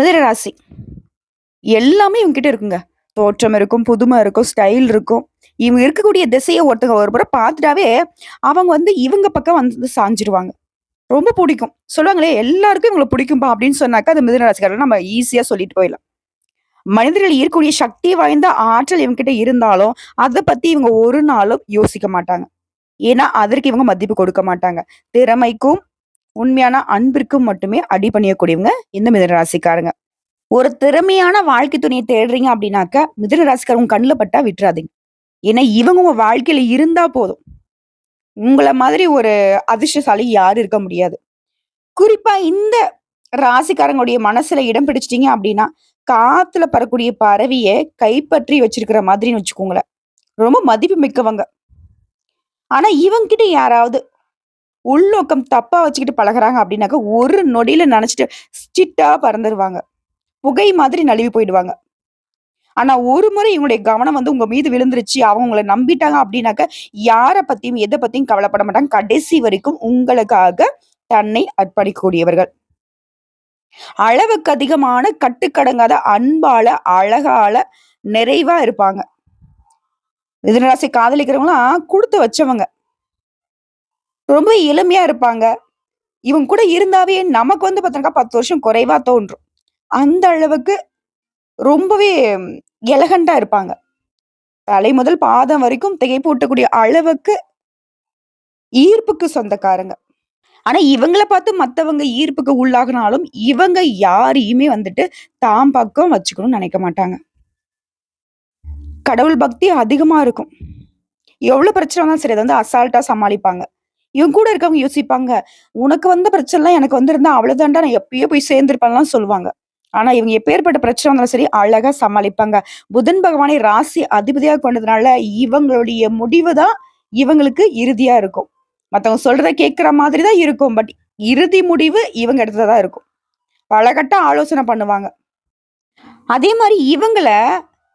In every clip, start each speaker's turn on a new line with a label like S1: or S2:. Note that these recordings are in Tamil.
S1: மிதுன ராசி எல்லாமே இவங்ககிட்ட இருக்குங்க. தோற்றம் இருக்கும், புதுமை இருக்கும், ஸ்டைல் இருக்கும். இவங்க இருக்கக்கூடிய திசையை ஒருத்தங்க ஒரு முறை பார்த்துட்டாவே, அவங்க வந்து இவங்க பக்கம் வந்து சாஞ்சிருவாங்க. ரொம்ப பிடிக்கும் சொல்லுவாங்களே, "எல்லாருக்கும் இவங்களை பிடிக்கும்பா அப்படின்னு சொன்னாக்கா, அது மிதுன ராசிக்காரர்கள் நம்ம ஈஸியா சொல்லிட்டு போயிடலாம். மனிதர்கள் இருக்கக்கூடிய சக்தி வாய்ந்த ஆற்றல் இவங்ககிட்ட இருந்தாலும், அதை பத்தி இவங்க ஒரு நாளும் யோசிக்க மாட்டாங்க. ஏன்னா, அதற்கு இவங்க மதிப்பு கொடுக்க மாட்டாங்க. திறமைக்கும், உண்மையான அன்பிற்கும் மட்டுமே அடிபணியக்கூடியவங்க இந்த மிதனராசிக்காரங்க ஒரு திறமையான வாழ்க்கை துணையை தேடுறீங்க அப்படின்னாக்க, மிதனராசிக்காரங்க ராசிக்காரங்க பட்டா விட்டுறாதீங்க. ஏன்னா, இவங்க உங்க வாழ்க்கையில இருந்தா போதும். உங்களை மாதிரி ஒரு அதிர்ஷ்டசாலி யாரும் இருக்க முடியாது. குறிப்பா இந்த ராசிக்காரங்களுடைய மனசுல இடம் பிடிச்சிட்டீங்க அப்படின்னா, காத்துல பறக்கக்கூடிய பறவைய கைப்பற்றி வச்சிருக்கிற மாதிரின்னு வச்சுக்கோங்களேன். ரொம்ப மதிப்பு மிக்கவங்க. ஆனா, இவங்கிட்ட யாராவது உள்நோக்கம் தப்பா வச்சுக்கிட்டு பழகுறாங்க அப்படின்னாக்க, ஒரு நொடியில நினச்சிட்டு ஸ்டிட்டாக பறந்துருவாங்க. புகை மாதிரி நழுவி போயிடுவாங்க. ஆனா, ஒரு முறை இவங்களுடைய கவனம் வந்து உங்க மீது விழுந்துருச்சு, அவங்க உங்களை நம்பிட்டாங்க அப்படின்னாக்க, யாரை பத்தியும், எதை பத்தியும் கவலைப்பட மாட்டாங்க. கடைசி வரைக்கும் உங்களுக்காக தன்னை அர்ப்பணிக்கக்கூடியவர்கள். அளவுக்கு அதிகமான கட்டுக்கடங்காத அன்பால, அழகால நிறைவா இருப்பாங்க. மிதனராசி காதலிக்கிறவங்களாம் கொடுத்து வச்சவங்க. ரொம்ப எளிமையா இருப்பாங்க. இவங்க கூட இருந்தாவே நமக்கு வந்து பார்த்தீங்கன்னா 10 வருஷம் குறைவா தோன்றும். அந்த அளவுக்கு ரொம்பவே எலகண்டா இருப்பாங்க. தலை முதல் பாதம் வரைக்கும் திகைப்பூட்டக்கூடிய அளவுக்கு ஈர்ப்புக்கு சொந்தக்காரங்க. ஆனா, இவங்கள பார்த்து மத்தவங்க ஈர்ப்புக்கு உள்ளாகினாலும் இவங்க யாரையுமே வந்துட்டு தாம் பக்கம் வச்சுக்கணும்னு நினைக்க மாட்டாங்க. கடவுள் பக்தி அதிகமா இருக்கும். எவ்வளோ பிரச்சனை வந்தாலும் சரி, அதை வந்து அசால்ட்டா சமாளிப்பாங்க. இவங்க கூட இருக்கவங்க யோசிப்பாங்க, "உனக்கு வந்த பிரச்சனைலாம் எனக்கு வந்திருந்தா அவ்வளோதான்டா, நான் எப்பயோ போய் சேர்ந்திருப்பேன்லாம்" சொல்லுவாங்க. ஆனா, இவங்க எப்பேர்ப்பட்ட பிரச்சனை வந்தாலும் சரி, அழகா சமாளிப்பாங்க. புதன் பகவானை ராசி அதிபதியா கொண்டதுனால, இவங்களுடைய முடிவு தான் இவங்களுக்கு இறுதியா இருக்கும். மத்தவங்க சொல்றத கேட்கிற மாதிரி தான் இருக்கும். பட் இறுதி முடிவு இவங்க இடத்துல தான் இருக்கும். பலகட்ட ஆலோசனை பண்ணுவாங்க. அதே மாதிரி இவங்களை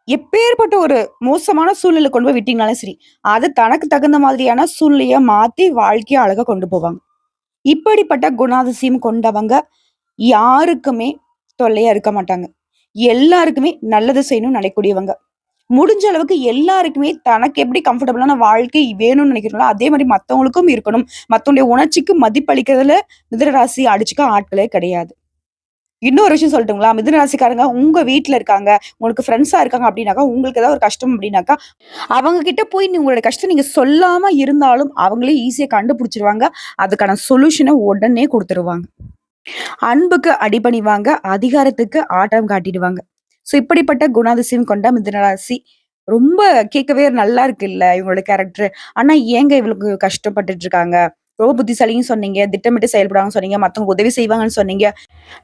S1: எப்பேர்ப்பட்ட ஒரு மோசமான சூழ்நிலை கொண்டு போய் விட்டீங்கனாலும் சரி, அது தனக்கு தகுந்த மாதிரியான சூழ்நிலையை மாத்தி வாழ்க்கையை அழகா கொண்டு போவாங்க. இப்படிப்பட்ட குணாதிசயம் கொண்டவங்க யாருக்குமே தொல்லையா இருக்க மாட்டாங்க. எல்லாருக்குமே நல்லது செய்யணும்னு நினைக்கக்கூடியவங்க. முடிஞ்ச அளவுக்கு எல்லாருக்குமே தனக்கு எப்படி கம்ஃபர்டபுளான வாழ்க்கை வேணும்னு நினைக்கிறாங்களோ, அதே மாதிரி மற்றவங்களுக்கும் இருக்கணும். மற்றவங்களுடைய உணர்ச்சிக்கு மதிப்பளிக்கிறதுல மிதுன அடிச்சுக்க ஆட்களே கிடையாது. இன்னொரு விஷயம் சொல்லட்டுங்களா? மிதுன ராசிக்காரங்க உங்க வீட்டில் இருக்காங்க, உங்களுக்கு ஃப்ரெண்ட்ஸா இருக்காங்க அப்படின்னாக்கா, உங்களுக்கு ஏதாவது ஒரு கஷ்டம் அப்படின்னாக்கா, அவங்க கிட்ட போய் நீ உங்களுடைய கஷ்டம் நீங்க சொல்லாம இருந்தாலும், அவங்களே ஈஸியாக கண்டுபிடிச்சிருவாங்க அதுக்கான சொல்யூஷனை உடனே கொடுத்துருவாங்க அன்புக்கு அடிபணிவாங்க, அதிகாரத்துக்கு ஆட்டம் காட்டிடுவாங்க. ஸோ இப்படிப்பட்ட குணாதிசயம் கொண்ட மிதுனராசி ரொம்ப கேட்கவே நல்லா இருக்குல்ல இவங்களோட கேரக்டர். ஆனா ஏங்க இவளுக்கு கஷ்டப்பட்டுட்டு இருக்காங்க? ரொம்ப புத்திசாலின்னு சொன்னீங்க, திட்டமிட்டு செயல்படுவாங்கன்னு சொன்னீங்க, மத்தவங்க உதவி செய்வாங்கன்னு சொன்னீங்க.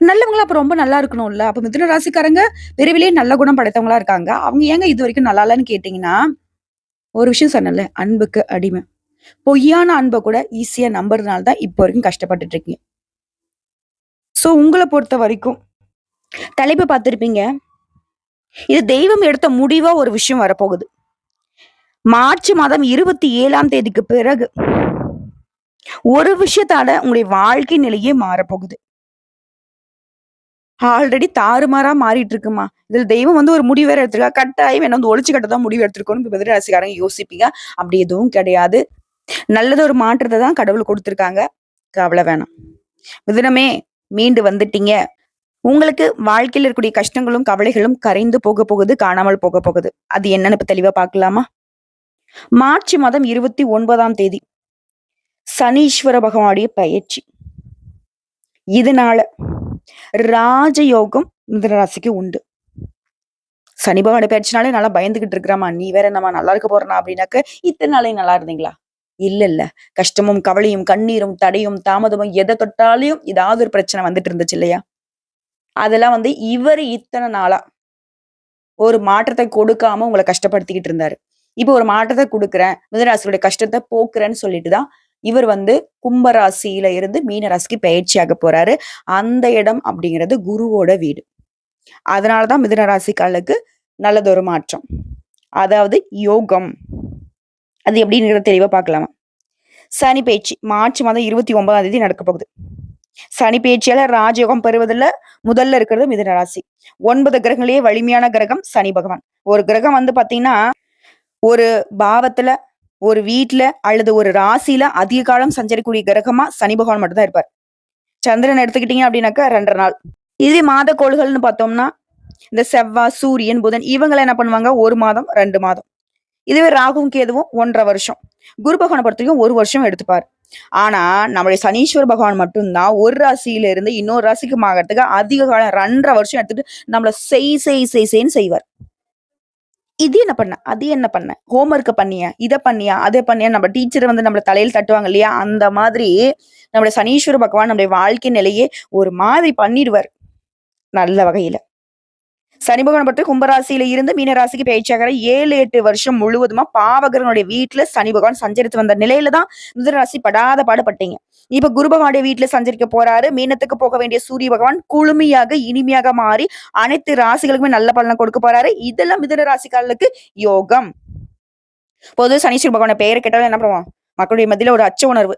S1: நல்லவங்களா அப்ப ரொம்ப நல்லா இருக்கணும்ல. அப்ப மிதுன ராசிக்காரங்க விரைவிலேயே நல்ல குணம் படைத்தவங்களா இருக்காங்க. அவங்க ஏங்க இது வரைக்கும் நல்லா இல்லைன்னு கேட்டீங்கன்னா, ஒரு விஷயம் சொன்னேன்ல, அன்புக்கு அடிமை. பொய்யான அன்பை கூட ஈஸியா நம்புறதுனால தான் இப்போ வரைக்கும் கஷ்டப்பட்டுட்டு இருக்கீங்க. ஸோ உங்களை பொறுத்த வரைக்கும் தலைப்பு பார்த்திருப்பீங்க. இது தெய்வம் எடுத்த முடிவா ஒரு விஷயம் வரப்போகுது. மார்ச் மாதம் 27ஆம் தேதிக்கு பிறகு ஒரு விஷயத்தால உங்களுடைய வாழ்க்கை நிலையே மாறப்போகுது. ஆல்ரெடி தாறுமாறா மாறிட்டு இருக்குமா. இதுல தெய்வம் வந்து ஒரு முடிவு வேற எடுத்திருக்கா. கட்டாயம் என்ன வந்து ஒழிச்சு கட்ட தான் முடிவு எடுத்திருக்கோம்னு மிதுன ராசிக்காரங்க யோசிப்பீங்க. அப்படி எதுவும் கிடையாது. நல்லது ஒரு மாற்றத்தை தான் கடவுள் கொடுத்துருக்காங்க கவலை வேணாம். மிதுனமே மீண்டு வந்துட்டீங்க. உங்களுக்கு வாழ்க்கையில இருக்கக்கூடிய கஷ்டங்களும், கவலைகளும் கரைந்து போக போகுது, காணாமல் போக போகுது. அது என்னன்னு இப்ப தெளிவா பார்க்கலாமா? மார்ச் மாதம் 29ஆம் தேதி சனீஸ்வர பகவானுடைய பயிற்சி இதனால ராஜயோகம் மிதுன ராசிக்கு உண்டு. சனி பகவான பயிற்சினாலே நல்லா பயந்துகிட்டு இருக்கிறாமா நீ வேற நம்ம நல்லா இருக்க போறனா அப்படின்னாக்க, இத்தனை நாளையும் நல்லா இருந்தீங்களா? இல்ல இல்ல. கஷ்டமும், கவலையும், கண்ணீரும், தடையும், தாமதமும் எதை தொட்டாலையும் ஏதாவது ஒரு பிரச்சனை வந்துட்டு இருந்துச்சு இல்லையா? அதெல்லாம் வந்து இவரு இத்தனை நாளா ஒரு மாற்றத்தை கொடுக்காம உங்களை கஷ்டப்படுத்திக்கிட்டு இருந்தாரு. இப்போ ஒரு மாற்றத்தை கொடுக்குறேன் மிதுன கஷ்டத்தை போக்குறேன்னு சொல்லிட்டு தான், இவர் வந்து கும்பராசியில இருந்து மீனராசிக்கு பயிற்சியாக போறாரு. அந்த இடம் அப்படிங்கிறது குருவோட வீடு. அதனாலதான் மிதுன ராசிக்காலுக்கு நல்லதொரு மாற்றம். அதாவது யோகம். அது எப்படிங்கிறத தெளிவா பார்க்கலாமா? சனி பயிற்சி மார்ச் மாதம் 29ஆம் தேதி நடக்க போகுது. சனி பயிற்சியால ராஜயோகம் பெறுவதில் முதல்ல இருக்கிறது மிதுன ராசி ஒன்பது கிரகங்களே வலிமையான கிரகம் சனி பகவான் ஒரு கிரகம் வந்து பாத்தீங்கன்னா ஒரு பாவத்துல ஒரு வீட்டுல அல்லது ஒரு ராசியில அதிக காலம் சஞ்சரிக்கூடிய கிரகமா சனி பகவான் மட்டும்தான் இருப்பார். சந்திரன் எடுத்துக்கிட்டீங்க அப்படின்னாக்கா ரெண்டரை நாள். இதே மாத கோள்கள்னு பார்த்தோம்னா இந்த செவ்வாய் சூரியன் புதன் இவங்களை என்ன பண்ணுவாங்க? ஒரு மாதம் ரெண்டு மாதம். இதுவே ராகுவும் கேதுவும் ஒன்றரை வருஷம். குரு பகவானை பொறுத்த வரைக்கும் ஒரு வருஷம் எடுத்துப்பார். ஆனா நம்மளுடைய சனீஸ்வர பகவான் மட்டும்தான் ஒரு ராசியில இருந்து இன்னொரு ராசிக்கு மாகிறதுக்கு அதிக காலம் ரெண்டரை வருஷம் எடுத்துட்டு நம்மள செய் செய் செய் செய்ன்னு செய்வார். இது என்ன பண்ண? அது என்ன பண்ண? ஹோம்ஒர்க் பண்ணியா? இதை பண்ணியா? அதை பண்ணியா? நம்ம டீச்சர் வந்து நம்மளை தலையில் தட்டுவாங்க இல்லையா? அந்த மாதிரி நம்மளுடைய சனீஸ்வர பகவான் நம்மளுடைய வாழ்க்கை நிலையே ஒரு மாதிரி பண்ணிடுவார். நல்ல வகையில. சனி பகவான் பொறுத்து கும்பராசியில இருந்து மீனராசிக்கு பேச்சாகிற ஏழு எட்டு வருஷம் முழுவதுமா பாவகரனுடைய வீட்டுல சனி பகவான் சஞ்சரித்து வந்த நிலையில தான் மிதனராசி படாத பாடுபட்டீங்க. இப்ப குரு பகவானுடைய வீட்டுல சஞ்சரிக்க போறாரு. மீனத்துக்கு போக வேண்டிய சூரிய பகவான் குளுமையாக இனிமையாக மாறி அனைத்து ராசிகளுக்குமே நல்ல பலனை கொடுக்க போறாரு. இதெல்லாம் மிதன ராசிக்காரர்களுக்கு யோகம். பொது சனீஸ்வர பகவான பெயரை கேட்டாலும் என்ன பண்ணுவோம் மக்களுடைய மத்தியில ஒரு அச்ச உணர்வு.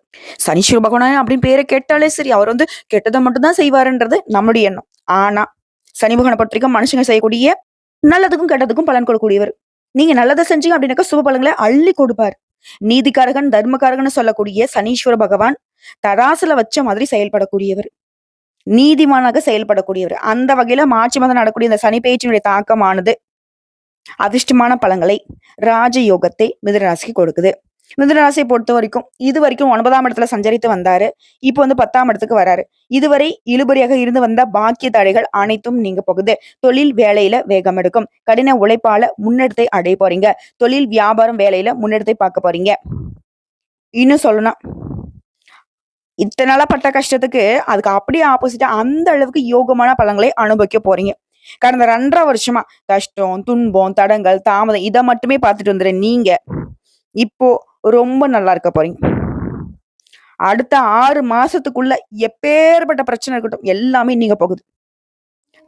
S1: சனீஸ்வர பகவான் அப்படின்னு பேரை கேட்டாலே சரி அவர் வந்து கெட்டதை மட்டும்தான் செய்வாருன்றது நம்முடைய எண்ணம். ஆனா சனி பகவானை பொறுத்த வரைக்கும் மனுஷங்க செய்யக்கூடிய நல்லதுக்கும் கெட்டதுக்கும் பலன் கொடுக்கக்கூடியவர். நீங்க நல்லதை செஞ்சீங்க அப்படின்னாக்கா சுப பலன்களை அள்ளி கொடுப்பார். நீதிக்காரகன் தர்மக்காரகன் சொல்லக்கூடிய சனீஸ்வர பகவான் தராசுல வச்ச மாதிரி செயல்படக்கூடியவர். நீதிமானாக செயல்படக்கூடியவர். அந்த வகையில மார்ச் மாதம் நடக்கூடிய இந்த சனி பயிற்சியினுடைய தாக்கமானது அதிர்ஷ்டமான பலங்களை ராஜயோகத்தை மிதனராசிக்கு கொடுக்குது. மிதுனராசியை பொறுத்த வரைக்கும் இது வரைக்கும் ஒன்பதாம் இடத்துல சஞ்சரித்து வந்தாரு. இப்போ வந்து பத்தாம் இடத்துக்கு வராரு. இதுவரை இழுபறியாக இருந்து வந்த பாக்கிய தடைகள் அனைத்தும் நீங்க போகுது. தொழில் வேலையில வேகம் எடுக்கும். கடின உழைப்பால முன்னெடுத்தை அடைய போறீங்க. தொழில் வியாபாரம் வேலையில முன்னெடுத்தை பார்க்க போறீங்க. இன்னும் சொல்லணும் இத்தனை நாளா பட்ட கஷ்டத்துக்கு அதுக்கு அப்படியே ஆப்போசிட்டா அந்த அளவுக்கு யோகமான பழங்களை அனுபவிக்க போறீங்க. கடந்த ரெண்டரை வருஷமா கஷ்டம் துன்பம் தடங்கள் தாமதம் இதை மட்டுமே பார்த்துட்டு வந்துடுறேன். நீங்க இப்போ ரொம்ப நல்லா இருக்க போறீங்க. அடுத்த ஆறு மாசத்துக்குள்ள எப்பேற்பட்ட பிரச்சனை இருக்கட்டும் எல்லாமே நீங்க போகுது.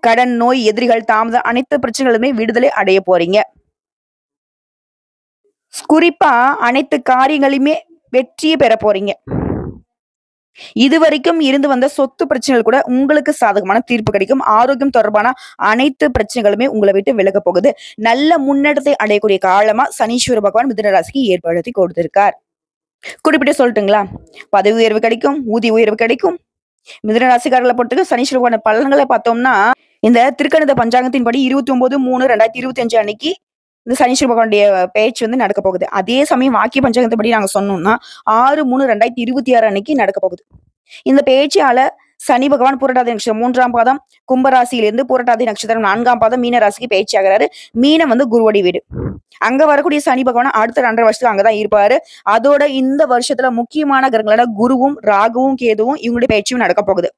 S1: கடன் நோய் எதிரிகள் தாமதம் அனைத்து பிரச்சனைகளுமே விடுதலை அடைய போறீங்க. குறிப்பா அனைத்து காரியங்களையுமே வெற்றியை பெற போறீங்க. இதுவரைக்கும் இருந்து வந்த சொத்து பிரச்சனைகள் கூட உங்களுக்கு சாதகமான தீர்ப்பு கிடைக்கும். ஆரோக்கியம் தொடர்பான அனைத்து பிரச்சனைகளுமே உங்களை விட்டு விலக போகுது. நல்ல முன்னேற்றத்தை அடையக்கூடிய காலமா சனீஸ்வர பகவான் மிதனராசிக்கு ஏற்படுத்தி கொடுத்திருக்கார். குறிப்பிட்டு சொல்லட்டுங்களா? பதவி உயர்வு கிடைக்கும் ஊதிய உயர்வு கிடைக்கும். மிதனராசிக்காரர்களை பொறுத்தவரைக்கும் சனீஸ்வர பகவான் பலன்களை பார்த்தோம்னா இந்த திருக்கணித பஞ்சாங்கத்தின் படி இருபத்தி ஒன்பது மூணு ரெண்டாயிரத்தி இருபத்தி அஞ்சு அன்னைக்கு இந்த சனீஸ்வர பகவானுடைய பேச்சு வந்து நடக்க போகுது. அதே சமயம் வாக்கிய பஞ்சாங்கத்தை படி நாங்க சொன்னோம்னா ஆறு மூணு ரெண்டாயிரத்தி இருபத்தி ஆறு அன்னைக்கு நடக்க போகுது. இந்த பேச்சால சனி பகவான் புரட்டாதி நட்சத்திரம் மூன்றாம் பாதம் கும்பராசியிலிருந்து புரட்டாதி நட்சத்திரம் நான்காம் பாதம் மீன ராசிக்கு பேச்சாகிறாரு. மீனம் வந்து குருவடி வீடு. அங்க வரக்கூடிய சனி பகவான் அடுத்த ரெண்டரை வருஷத்துக்கு அங்கதான் இருப்பாரு. அதோட இந்த வருஷத்துல முக்கியமான கிரகங்களோட குருவும் ராகுவும் கேதுவும் இவங்களுடைய பேச்சும் நடக்க போகுது.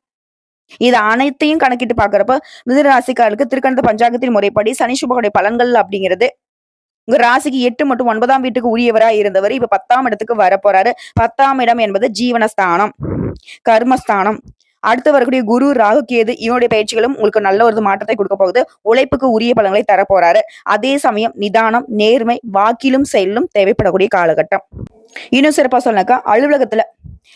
S1: இது அனைத்தையும் கணக்கிட்டு பாக்குறப்ப மிதராசிக்காரர்களுக்கு திருக்கணித பஞ்சாங்கத்தின் முறைப்படி சனி சுபகுடைய பலன்கள் அப்படிங்கிறது உங்க ராசிக்கு எட்டு மற்றும் ஒன்பதாம் வீட்டுக்கு உரியவராய் இருந்தவர் இப்ப பத்தாம் இடத்துக்கு வர போறாரு பத்தாம் இடம் என்பது ஜீவனஸ்தானம் கர்மஸ்தானம். அடுத்து வரக்கூடிய குரு ராகு கேது இவனுடைய பயிற்சிகளும் உங்களுக்கு நல்ல ஒரு மாற்றத்தை கொடுக்க போகுது. உழைப்புக்கு உரிய பலன்களை தரப்போறாரு. அதே சமயம் நிதானம் நேர்மை வாக்கிலும் செயலும் தேவைப்படக்கூடிய காலகட்டம். இன்னும் சிறப்பா சொன்னாக்கா அலுவலகத்துல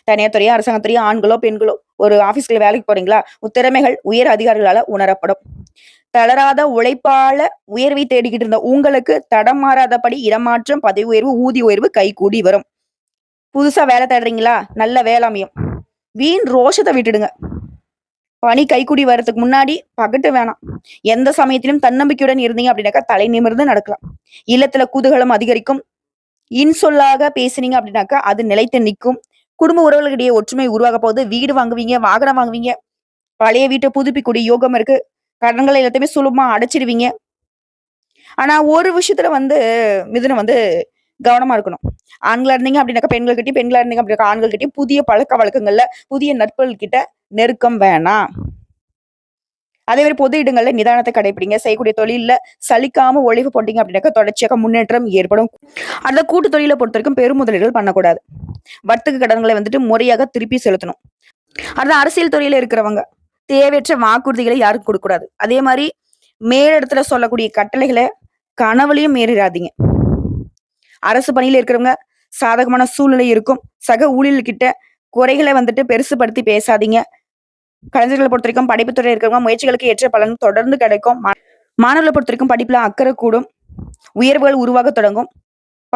S1: தனியார் துறையோ அரசாங்கத்துறையா ஆண்களோ பெண்களோ ஒரு ஆபீஸ்ல வேலைக்கு போறீங்களா? உத்திறமைகள் உயர் அதிகாரிகளால உணரப்படும். தளராத உழைப்பால உயர்வை தேடிக்கிட்டு இருந்த உங்களுக்கு தடம் மாறாதபடி இடமாற்றம் பதவி உயர்வு ஊதிய உயர்வு கை கூடி வரும். புதுசா வேலை தேடுறீங்களா? நல்ல வேளாமையும் வீண் ரோஷத்தை விட்டுடுங்க. பணி கைக்குடி வர்றதுக்கு முன்னாடி பகட்டு வேணாம். எந்த சமயத்திலும் தன்னம்பிக்கையுடன் இருந்தீங்க அப்படின்னாக்கா தலை நிமிர்ந்து நடக்கலாம். இல்லத்துல குதூகலம் அதிகரிக்கும். இன்சொல்லாக பேசுனீங்க அப்படின்னாக்கா அது நிலைத்து நிற்கும். குடும்ப உறவுகளிடையே ஒற்றுமை உருவாக போகுது. வீடு வாங்குவீங்க வாகனம் வாங்குவீங்க. பழைய வீட்டை புதுப்பிக்கூடிய யோகம் இருக்கு. கடன்களை எல்லாத்தையுமே சுலபமா அடைச்சிடுவீங்க. ஆனா ஒரு விஷயத்துல வந்து மிதுனம் வந்து கவனமா இருக்கணும். ஆண்களா இருந்தீங்க அப்படின்னாக்கா பெண்கள் கிட்டயும் பெண்களா இருந்தீங்க அப்படின்னாக்கா ஆண்கள் கிட்டயும் புதிய பழக்க வழக்கங்கள்ல புதிய நட்புகள் கிட்ட நெருக்கம் வேணாம். அதே மாதிரி பொது இடங்களில் நிதானத்தை கடைபிடிங்க செய்யக்கூடிய தொழிலில் சலிக்காம ஒழிவு போட்டீங்க அப்படின்னாக்கா தொடர்ச்சியாக முன்னேற்றம் ஏற்படும். அந்த கூட்டு தொழிலை பொறுத்த வரைக்கும் பெருமுதலீடுகள் பண்ணக்கூடாது. வர்த்தக கடன்களை வந்துட்டு முறையாக திருப்பி செலுத்தணும். அடுத்த அரசியல் துறையில இருக்கிறவங்க தேவையற்ற வாக்குறுதிகளை யாருக்கும் கொடுக்கக்கூடாது. அதே மாதிரி மேலிடத்துல சொல்லக்கூடிய கட்டளைகளை கனவுலையும் மீறிடாதீங்க அரசு பணியில இருக்கிறவங்க சாதகமான சூழ்நிலை இருக்கும். சக ஊழியர்கிட்ட குறைகளை வந்துட்டு பெருசுபடுத்தி பேசாதீங்க. கலைஞர்களை பொறுத்தவரைக்கும் படிப்பு துறை இருக்கிறவங்க முயற்சிகளுக்கு ஏற்ற பலன் தொடர்ந்து கிடைக்கும். மா- மாணவர்களை பொறுத்தவரைக்கும் படிப்புல அக்கறை கூடும். உயர்வுகள் உருவாக தொடங்கும்.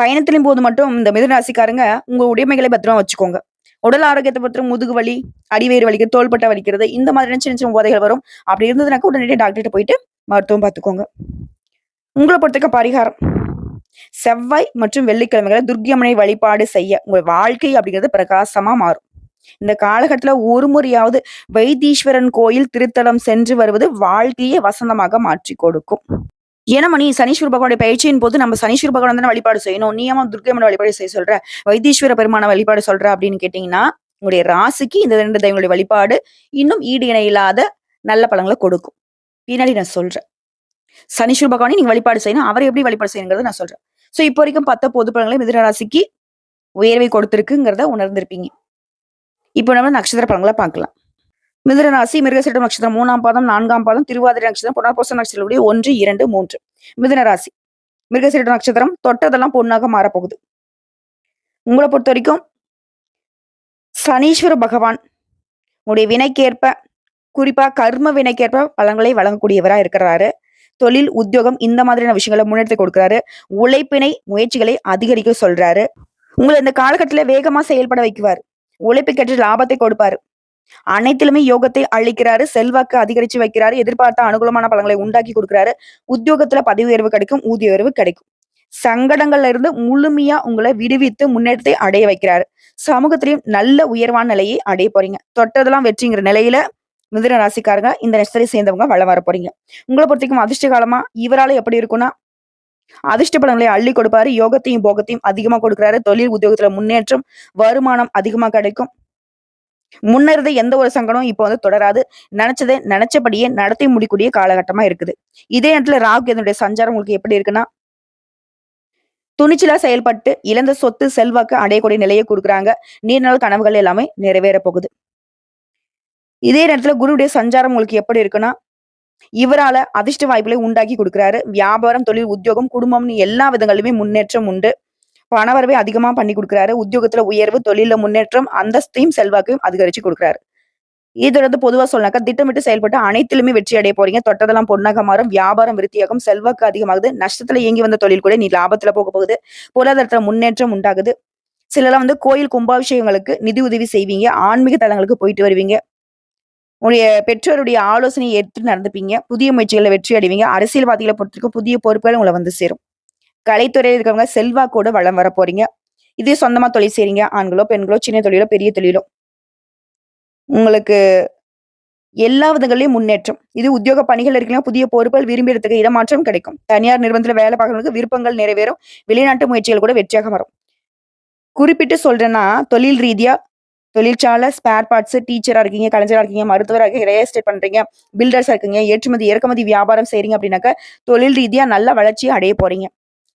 S1: பயணத்திலும் போது மட்டும் இந்த மிதுராசிக்காரங்க உங்க உடைமைகளை பத்திரமா வச்சுக்கோங்க. உடல் ஆரோக்கியத்தை பற்றி முதுகு வலி அடிவேறு வலிக்கு தோள்பட்டை வலிக்கிறது இந்த மாதிரியான சின்ன சின்ன உதைகள் வரும். அப்படி இருந்ததுனாக்க உடனடியாக டாக்டர்கிட்ட போயிட்டு மருத்துவம் பார்த்துக்கோங்க. உங்களை பொறுத்தவரைக்கும் பரிகாரம். செவ்வாய் மற்றும் வெள்ளிக்கிழமைகளை துர்க்கியமனை வழிபாடு செய்ய உங்கள் வாழ்க்கை அப்படிங்கிறது பிரகாசமா மாறும். இந்த காலகட்டத்துல ஒரு முறையாவது வைத்தீஸ்வரன் கோயில் திருத்தலம் சென்று வருவது வாழ்க்கையை வசந்தமாக மாற்றி கொடுக்கும். ஏன்னா நீ சனீஸ்வர பகவானுடைய பயிற்சியின் போது நம்ம சனீஸ்வர பகவான் தானே வழிபாடு செய்யணும். நீ ஏமா வழிபாடு செய்ய சொல்ற? வைத்தீஸ்வர பெருமான வழிபாடு சொல்ற அப்படின்னு கேட்டீங்கன்னா உங்களுடைய ராசிக்கு இந்த ரெண்டு தெய்வங்களுடைய வழிபாடு இன்னும் ஈடு இணை இல்லாத நல்ல பலன்களை கொடுக்கும். பின்னாடி நான் சொல்றேன். சனீஸ்வர பகவானை நீங்க வழிபாடு செய்யணும். அவரை எப்படி வழிபாடு செய்யணுங்கிறத நான் சொல்றேன். சோ இப்போ வரைக்கும் பத்த பொது பலன்களை மிதுன ராசிக்கு உயர்வை கொடுத்துருக்குங்கிறத உணர்ந்திருப்பீங்க. இப்போ நம்ம நட்சத்திர பலன்களை பார்க்கலாம். மிதனராசி மிருகசீடம் நட்சத்திரம் மூணாம் பாதம் நான்காம் பாதம் திருவாதிரை நட்சத்திரம் புனர்பூச நட்சத்திரங்களுடைய ஒன்று இரண்டு மூன்று. மிதனராசி மிருகசீட நட்சத்திரம் தொட்டதெல்லாம் பொண்ணாக மாறப்போகுது. உங்களை பொறுத்த வரைக்கும் சனீஸ்வர பகவான் உங்களுடைய வினைக்கேற்ப குறிப்பா கர்ம வினைக்கேற்ப பலன்களை வழங்கக்கூடியவராக இருக்கிறாரு. தொழில் உத்தியோகம் இந்த மாதிரியான விஷயங்களை முன்னெடுத்து கொடுக்குறாரு. உழைப்பினை முயற்சிகளை அதிகரிக்க சொல்றாரு. உங்களை இந்த காலகட்டத்துல வேகமா செயல்பட வைக்குவார். உழைப்புக்கேற்ற லாபத்தை கொடுப்பாரு. அனைத்திலுமே யோகத்தை அளிக்கிறாரு செல்வாக்கு அதிகரிச்சு வைக்கிறாரு எதிர்பார்த்த அனுகூலமான பலங்களை உண்டாக்கி கொடுக்கிறாரு. உத்தியோகத்துல பதவி உயர்வு கிடைக்கும் ஊதிய உயர்வு கிடைக்கும். சங்கடங்கள்ல இருந்து முழுமையா உங்களை விடுவித்து முன்னேற்றத்தை அடைய வைக்கிறாரு. சமூகத்திலையும் நல்ல உயர்வான நிலையை அடைய போறீங்க. தொட்டதெல்லாம் வெற்றிங்கிற நிலையில மிதுன ராசிக்காரங்க இந்த நட்சத்திரை சேர்ந்தவங்க வளம் வர போறீங்க. உங்களை பொறுத்தவரைக்கும் அதிர்ஷ்ட காலமா இவரால எப்படி இருக்கும்னா அதிர்ஷ்ட பலன்களை அள்ளி கொடுப்பாரு. யோகத்தையும் போகத்தையும் அதிகமா கொடுக்குறாரு. தொழில் உத்தியோகத்துல முன்னேற்றம் வருமானம் அதிகமா கிடைக்கும். முன்னிருந்த எந்த ஒரு சங்கடமும் இப்போ வந்து தொடராது. நினைச்சதை நினைச்சபடியே நடத்தி முடிக்கூடிய காலகட்டமா இருக்குது. இதே நேரத்துல ராகு இதனுடைய சஞ்சாரம் உங்களுக்கு எப்படி இருக்குன்னா துணிச்சலா செயல்பட்டு இழந்த சொத்து செல்வாக்கு அடையக்கூடிய நிலையை கொடுக்குறாங்க. நீர்நாள் கனவுகள் எல்லாமே நிறைவேற போகுது. இதே நேரத்துல குருவுடைய சஞ்சாரம் உங்களுக்கு எப்படி இருக்குன்னா இவரால அதிர்ஷ்ட வாய்ப்புகளை உண்டாக்கி கொடுக்குறாரு. வியாபாரம் தொழில் உத்தியோகம் குடும்பம்னு எல்லா விதங்களிலுமே முன்னேற்றம் உண்டு. பணவரவை அதிகமா பண்ணி கொடுக்குறாரு. உத்தியோகத்துல உயர்வு தொழில முன்னேற்றம் அந்தஸ்தையும் செல்வாக்கையும் அதிகரிச்சு கொடுக்குறாரு. இது பொதுவா சொன்னாக்கா திட்டமிட்டு செயல்பட்டு அனைத்திலுமே வெற்றி அடைய போறீங்க. தொட்டதெல்லாம் பொண்ணாக மாறும். வியாபாரம் விருத்தியாகும் செல்வாக்கு அதிகமாகுது. நஷ்டத்துல இயங்கி வந்த தொழில் கூட நீ லாபத்துல போக போகுது. பொருளாதாரத்துல முன்னேற்றம் உண்டாகுது. சிலலாம் வந்து கோயில் கும்பாபிஷேகங்களுக்கு நிதி உதவி செய்வீங்க. ஆன்மீக தலங்களுக்கு போயிட்டு வருவீங்க. உங்களுடைய பெற்றோருடைய ஆலோசனையை ஏற்று நடந்துப்பீங்க. புதிய முயற்சிகளை வெற்றி அடைவீங்க. அரசியல்வாதிகளை பொறுத்திருக்கும் புதிய பொறுப்புகள் உங்களை வந்து சேரும். கலைத்துறையில் இருக்கிறவங்க செல்வாக்கோடு வளம் வர போறீங்க. இதே சொந்தமா தொழில் செய்றீங்க. ஆண்களோ பெண்களோ சின்ன தொழிலோ பெரிய தொழிலோ. உங்களுக்கு எல்லா விதங்களையும் முன்னேற்றம். இது உத்தியோக பணிகள் இருக்கலாம். புதிய பொறுப்புகள் விரும்பி இடமாற்றம் கிடைக்கும். தனியார் நிறுவனத்துல வேலை பார்க்கறவங்களுக்கு விருப்பங்கள் நிறைவேறும். வெளிநாட்டு முயற்சிகள் கூட வெற்றியாக வரும் குறிப்பிட்டு சொல்றேன்னா தொழில் ரீதியா தொழிற்சாலை ஸ்பேர் பார்ட்ஸ் டீச்சரா இருக்கீங்க கலைஞரா இருக்கீங்க மருத்துவராக இருக்கீங்க ரியல் எஸ்டேட் பண்றீங்க பில்டர்ஸாக இருக்கீங்க ஏற்றுமதி இறக்குமதி வியாபாரம் செய்கிறீங்க அப்படின்னாக்க தொழில் ரீதியா நல்ல வளர்ச்சியை அடைய போறீங்க.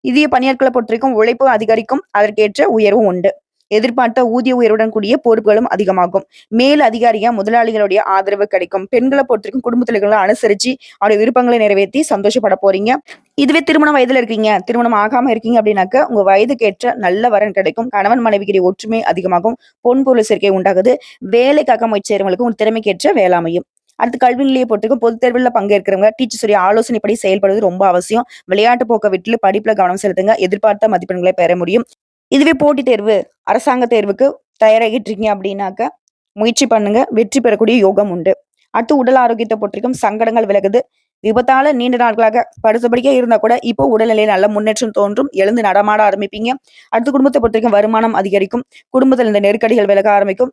S1: இதய பணியாட்களை பொறுத்த வரைக்கும் உழைப்பு அதிகரிக்கும் அதற்கேற்ற உயர்வும் உண்டு. எதிர்பார்த்த ஊதிய உயர்வுடன் கூடிய பொறுப்புகளும் அதிகமாகும். மேல் அதிகாரியா முதலாளிகளுடைய ஆதரவு கிடைக்கும். பெண்களை பொறுத்திருக்கும் குடும்ப குடும்பத்தில அனுசரிச்சு அவருடைய விருப்பங்களை நிறைவேற்றி சந்தோஷப்பட போறீங்க. இதுவே திருமண வயதுல இருக்கீங்க. திருமணம் ஆகாம இருக்கீங்க அப்படின்னாக்க உங்க வயதுக்கேற்ற நல்ல வரன் கிடைக்கும். கணவன் மனைவிக்கிடையே ஒற்றுமை அதிகமாகும். பொன் பொருள் சேர்க்கை உண்டாகுது. வேலைக்காக முயற்சி செய்யறவங்களுக்கு உங்க திறமைக்கேற்ற வேளாமையும் அடுத்து கல்வி நிலையை பொறுத்திருக்கும் பொது தேர்வில் பங்கேற்கிறவங்க டீச்சர்ஸுடைய ஆலோசனைப்படி செயல்படுவது ரொம்ப அவசியம். விளையாட்டு போக்க விட்டு படிப்புல கவனம் செலுத்துங்க. எதிர்பார்த்த மதிப்பெண்களை பெற முடியும். இதுவே போட்டித் தேர்வு. அரசாங்க தேர்வுக்கு தயாராகிட்டு இருக்கீங்க அப்படின்னாக்க முயற்சி பண்ணுங்க. வெற்றி பெறக்கூடிய யோகம் உண்டு. அடுத்து உடல் ஆரோக்கியத்தை பொற்றிக்கும் சங்கடங்கள் விலகுது. விபத்தால நீண்ட நாட்களாக படுத்தபடியே இருந்தா கூட இப்போ உடல்நிலையில் நல்ல முன்னேற்றம் தோன்றும். எழுந்து நடமாட ஆரம்பிப்பீங்க. அடுத்து குடும்பத்தை பொறுத்தவரைக்கும் வருமானம் அதிகரிக்கும். குடும்பத்தில் இந்த நெருக்கடிகள் விலக ஆரம்பிக்கும்.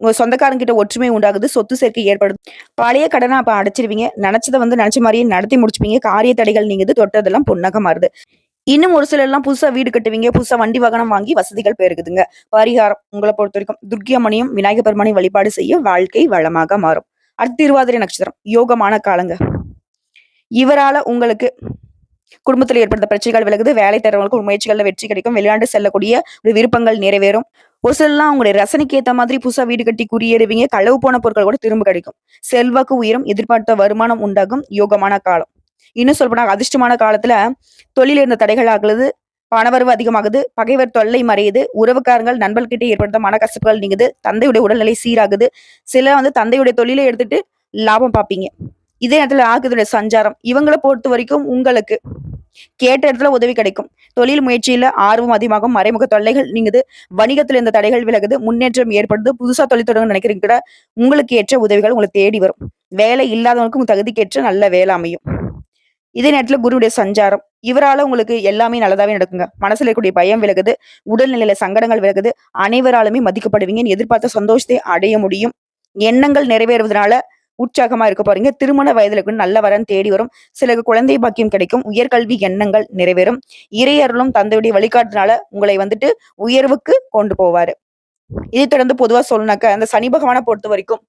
S1: உங்க சொந்தக்காரங்கிட்ட ஒற்றுமை உண்டாகுது. சொத்து சேர்க்கை ஏற்படுது. பழைய கடனை அப்ப அடைச்சிருவீங்க. நினைச்சதை வந்து நினைச்ச மாதிரியே நடத்தி முடிச்சுப்பீங்க. காரிய தடைகள் நீங்குது. தொட்டதெல்லாம் பொன்னாக மாறுது இன்னும் ஒரு சிலர்லாம் புதுசா வீடு கட்டுவீங்க புதுசா வண்டி வாகனம் வாங்கி வசதிகள் பெருகுதுங்க. பரிகாரம் உங்களை பொறுத்த வரைக்கும் துர்க்கியமணியும் விநாயகர் பெருமானையும் வழிபாடு செய்ய வாழ்க்கை வளமாக மாறும். அடுத்து திருவாதிரை நட்சத்திரம் யோகமான காலங்க. இவரால உங்களுக்கு குடும்பத்தில் ஏற்பட்ட பிரச்சனைகள் விலகுது வேலை தரவங்களுக்கு முயற்சிகள்ல வெற்றி கிடைக்கும் வெளிநாடு செல்லக்கூடிய ஒரு விருப்பங்கள் நிறைவேறும். ஒரு சிலர்லாம் உங்களுடைய ரசனைக்கு ஏத்த மாதிரி புதுசா வீடு கட்டி குடியேறுவீங்க களவு போன பொருட்கள் கூட திரும்ப கிடைக்கும். செல்வாக்கு உயரும் எதிர்பார்த்த வருமானம் உண்டாகும் யோகமான காலம். இன்னும் சொல்லப்போனா அதிர்ஷ்டமான காலத்துல தொழில் இருந்த தடைகள் ஆகுது பணவரவு அதிகமாகுது பகைவர் தொல்லை மறையுது உறவுக்காரங்கள் நண்பர்கிட்ட ஏற்படுத்த மனக்கசப்புகள் நீங்குது தந்தையுடைய உடல்நிலை சீராகுது. சில வந்து தந்தையுடைய தொழிலை எடுத்துட்டு லாபம் பார்ப்பீங்க இதே இடத்துல ஆகுதுடைய சஞ்சாரம். இவங்களை பொறுத்த வரைக்கும் உங்களுக்கு கேட்ட இடத்துல உதவி கிடைக்கும். தொழில் முயற்சியில ஆர்வம் அதிகமாகும் மறைமுக தொல்லைகள் நீங்குது வணிகத்துல இந்த தடைகள் விலகுது முன்னேற்றம் ஏற்படுது புதுசா தொழில் தொடங்க நினைக்கிறீங்க கூட உங்களுக்கு ஏற்ற உதவிகள் உங்களை தேடி வரும். வேலை இல்லாதவனுக்கு தகுதிக்கேற்ற நல்ல வேலை அமையும். இதே நேரத்துல குருவுடைய சஞ்சாரம். இவரால உங்களுக்கு எல்லாமே நல்லதாவே நடக்குங்க. மனசுல இருக்கக்கூடிய பயம் விலகுது உடல்நிலையில சங்கடங்கள் விலகுது அனைவராலுமே மதிக்கப்படுவீங்கன்னு எதிர்பார்த்த சந்தோஷத்தை அடைய முடியும். எண்ணங்கள் நிறைவேறுவதனால உற்சாகமா இருக்க போறீங்க. திருமண வயதுல கூட நல்ல வரன் தேடி வரும். சிலருக்கு குழந்தை பாக்கியம் கிடைக்கும். உயர்கல்வி எண்ணங்கள் நிறைவேறும். இறையருளும் தந்தையுடைய வழிகாட்டுனால உங்களை வந்துட்டு உயர்வுக்கு கொண்டு போவாரு. இதை தொடர்ந்து பொதுவா சொல்லணாக்க அந்த சனி பகவானை பொறுத்த வரைக்கும்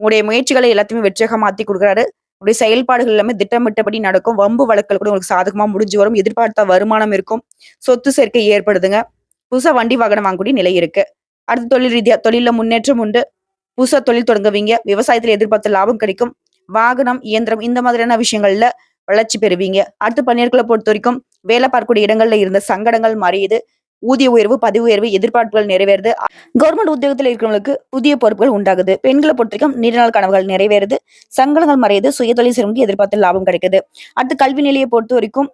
S1: உங்களுடைய முயற்சிகளை எல்லாத்தையுமே வெற்றியாக மாத்தி கொடுக்குறாரு. உடைய செயல்பாடுகள் எல்லாமே திட்டமிட்டபடி நடக்கும். வம்பு வழக்கல் கூட உங்களுக்கு சாதகமா முடிஞ்சு வரும். எதிர்பார்த்த வருமானம் இருக்கும். சொத்து சேர்க்கை ஏற்படுதுங்க. புதுசா வண்டி வாகனம் வாங்கக்கூடிய நிலை இருக்கு. அடுத்த தொழில் ரீதியா தொழில முன்னேற்றம் உண்டு. புதுசா தொழில் தொடங்குவீங்க. விவசாயத்துல எதிர்பார்த்த லாபம் கிடைக்கும். வாகனம் இயந்திரம் இந்த மாதிரியான விஷயங்கள்ல வளர்ச்சி பெறுவீங்க. அடுத்து பணியாளர்களை பொறுத்த வரைக்கும் வேலை பார்க்கக்கூடிய இடங்கள்ல இருந்த சங்கடங்கள் மறையுது. ஊதிய உயர்வு பதவி உயர்வு எதிர்பார்ப்புகள் நிறைவேறுது. கவர்மெண்ட் உத்தியோகத்தில் இருக்கிறவங்களுக்கு புதிய பொறுப்புகள் உண்டாகுது. பெண்களை பொறுத்த வரைக்கும் நீண்ட கனவுகள் நிறைவேறுது. சங்கடங்கள் மறையுது. சுயதொழில் செய்வதற்கு எதிர்பார்த்த லாபம் கிடைக்குது. அடுத்து கல்வி நிலையை பொறுத்த வரைக்கும்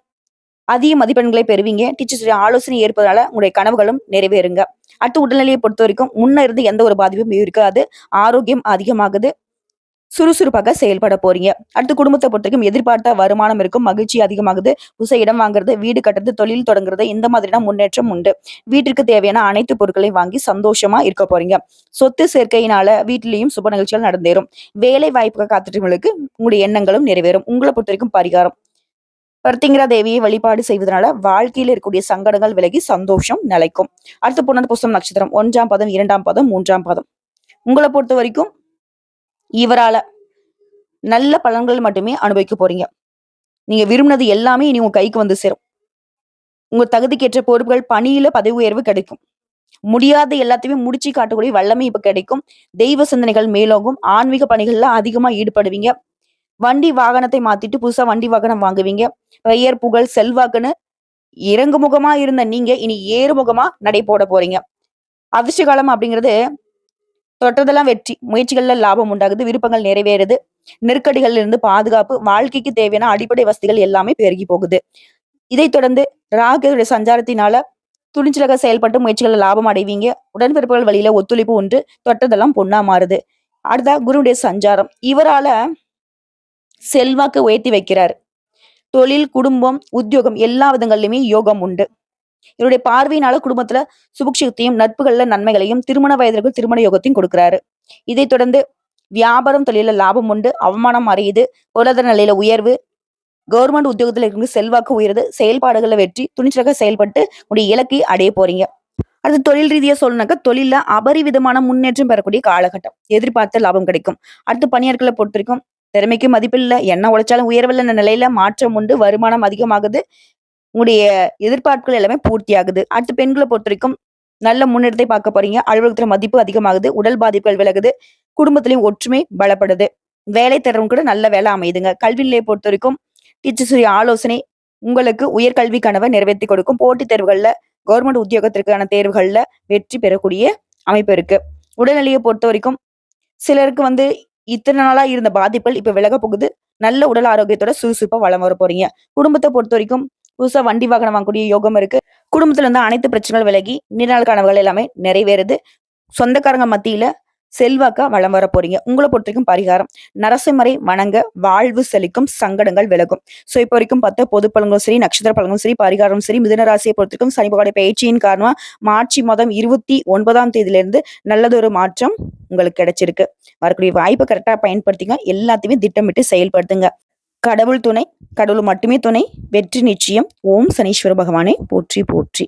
S1: அதிக மதிப்பெண்களை பெறுவீங்க. டீச்சர்ஸ் ஆலோசனை ஏற்பதனால உங்களுடைய கனவுகளும் நிறைவேறுங்க. அடுத்து உடல்நிலையை பொறுத்த வரைக்கும் முன்ன இருந்து எந்த ஒரு பாதிப்பும் இருக்காது. ஆரோக்கியம் அதிகமாகுது. சுறுசுறுப்பாக செயல்பட போறீங்க. அடுத்து குடும்பத்தை பொறுத்த வரைக்கும் எதிர்பார்த்த வருமானம் இருக்கும். மகிழ்ச்சி அதிகமாகுது. புதுச இடம் வாங்குறது வீடு கட்டுறது தொழில் தொடங்குறது இந்த மாதிரியான முன்னேற்றம் உண்டு. வீட்டிற்கு தேவையான அனைத்து பொருட்களையும் வாங்கி சந்தோஷமா இருக்க போறீங்க. சொத்து சேர்க்கையினால வீட்டிலையும் சுப நிகழ்ச்சிகள் நடந்தேறும். வேலை வாய்ப்புகள் காத்துட்டவங்களுக்கு உங்களுடைய எண்ணங்களும் நிறைவேறும். உங்களை பொறுத்த வரைக்கும் பரிகாரம். பிரத்திங்கிரா தேவியை வழிபாடு செய்வதனால வாழ்க்கையில இருக்கக்கூடிய சங்கடங்கள் விலகி சந்தோஷம் நிலைக்கும். அடுத்து புனர் புஸ்தம் நட்சத்திரம். ஒன்றாம் பதம் இரண்டாம் பதம் மூன்றாம் பதம். உங்களை பொறுத்த வரைக்கும் இவரால நல்ல பலன்கள் மட்டுமே அனுபவிக்க போறீங்க. நீங்க விரும்பினது எல்லாமே இனி உங்க கைக்கு வந்து சேரும். உங்க தகுதிக்கேற்ற பொறுப்புகள் பணியில பதவி உயர்வு கிடைக்கும். முடியாத எல்லாத்தையுமே முடிச்சு காட்டக்கூடிய வல்லமை இப்ப கிடைக்கும். தெய்வ சிந்தனைகள் மேலோங்கும். ஆன்மீக பணிகள்ல அதிகமா ஈடுபடுவீங்க. வண்டி வாகனத்தை மாத்திட்டு புதுசா வண்டி வாகனம் வாங்குவீங்க. பெயர் புகழ் செல்வாக்குன்னு இறங்குமுகமா இருந்த நீங்க இனி ஏறுமுகமா நடை போட போறீங்க. அதிர்ஷ்டகாலம் அப்படிங்கிறது தொட்டதெல்லாம் வெற்றி. முயற்சிகள்ல லாபம் உண்டாகுது விருப்பங்கள் நிறைவேறுது. நெருக்கடிகள்ல இருந்து பாதுகாப்பு வாழ்க்கைக்கு தேவையான அடிப்படை வசதிகள் எல்லாமே பெருகி போகுது. இதைத் தொடர்ந்து ராகுடைய சஞ்சாரத்தினால துணிச்சலாக செயல்பட்டு முயற்சிகள்ல லாபம் அடைவீங்க. உடன்பிறப்புகள் வழியில ஒத்துழைப்பு ஒன்று தொட்டதெல்லாம் பொண்ணா மாறுது. அடுத்தா குருடைய சஞ்சாரம். இவரால செல்வாக்கு உயர்த்தி வைக்கிறார். தொழில் குடும்பம் உத்தியோகம் எல்லா விதங்கள்லயுமே யோகம் உண்டு. இவருடைய பார்வையினால குடும்பத்துல சுபக்ஷத்தையும் நட்புகள்ல நன்மைகளையும் திருமண வயதிற்கு திருமண யோகத்தையும் கொடுக்கிறாரு. இதை தொடர்ந்து வியாபாரம் தொழில லாபம் உண்டு அவமானம் மறையுது பொருளாதார நிலையில உயர்வு கவர்மெண்ட் உத்தியோகத்துல இருந்து செல்வாக்கு உயருது செயல்பாடுகளை வெற்றி துணிச்சலாக செயல்பட்டு உடைய இலக்கை அடைய போறீங்க. அடுத்து தொழில் ரீதியா சொல்லணும்னாக்கா தொழில அபரிவிதமான முன்னேற்றம் பெறக்கூடிய காலகட்டம். எதிர்பார்த்த லாபம் கிடைக்கும். அடுத்து பணியாட்களை பொறுத்த வரைக்கும் திறமைக்கு மதிப்பில்லை என்ன உழைச்சாலும் உயர்வில்லை நிலையில மாற்றம் உண்டு வருமானம் அதிகமாகுது உங்களுடைய எதிர்பார்ப்புகள் எல்லாமே பூர்த்தி ஆகுது அடுத்து பெண்களை பொறுத்த வரைக்கும் நல்ல முன்னேற்றத்தை பார்க்க போறீங்க. அலுவலகத்துல மதிப்பு அதிகமாகுது. உடல் பாதிப்புகள் விலகுது. குடும்பத்திலையும் ஒற்றுமை பலப்படுது. வேலை தரவும் கூட நல்ல வேலை அமையுதுங்க. கல்வி நிலையை பொறுத்த வரைக்கும் டீச்சர்ஸுடைய ஆலோசனை உங்களுக்கு உயர்கல்வி கனவை நிறைவேற்றி கொடுக்கும். போட்டித் தேர்வுகளில் கவர்மெண்ட் உத்தியோகத்திற்கான தேர்வுகளில் வெற்றி பெறக்கூடிய அமைப்பு இருக்கு. உடல்நிலையை பொறுத்த வரைக்கும் சிலருக்கு வந்து இத்தனை நாளா இருந்த பாதிப்புகள் இப்ப விலக போகுது. நல்ல உடல் ஆரோக்கியத்தோட சுறுசுறுப்பா வளம் வர போறீங்க. குடும்பத்தை பொறுத்த வரைக்கும் புதுசா வண்டி வாகனம் வாங்கக்கூடிய யோகம் இருக்கு. குடும்பத்துல இருந்து அனைத்து பிரச்சனைகள் விலகி நீர்நாள் கனவுகள் எல்லாமே நிறைவேறுது. சொந்தக்காரங்க மத்தியில செல்வாக்கா வளம் வர போறீங்க. உங்களை பொறுத்த வரைக்கும் பரிகாரம். நரசிம்மரை வணங்க வாழ்வு செழிக்கும் சங்கடங்கள் விலகும். ஸோ இப்போ வரைக்கும் பார்த்த பொது பழங்களும் சரி நட்சத்திர பழங்களும் சரி பரிகாரம் சரி மிதனராசியை பொறுத்த வரைக்கும் சனி பயிற்சியின் காரணமா மார்ச் மாதம் இருபத்தி ஒன்பதாம் தேதியிலிருந்து நல்லதொரு மாற்றம் உங்களுக்கு கிடைச்சிருக்கு. வரக்கூடிய வாய்ப்பை கரெக்டாக பயன்படுத்திங்க எல்லாத்தையுமே திட்டமிட்டு செயல்படுத்துங்க. கடவுள் துணை கடவுள் மட்டுமே துணை வெற்றி நிச்சயம் ஓம் சனீஸ்வர பகவானே போற்றி போற்றி.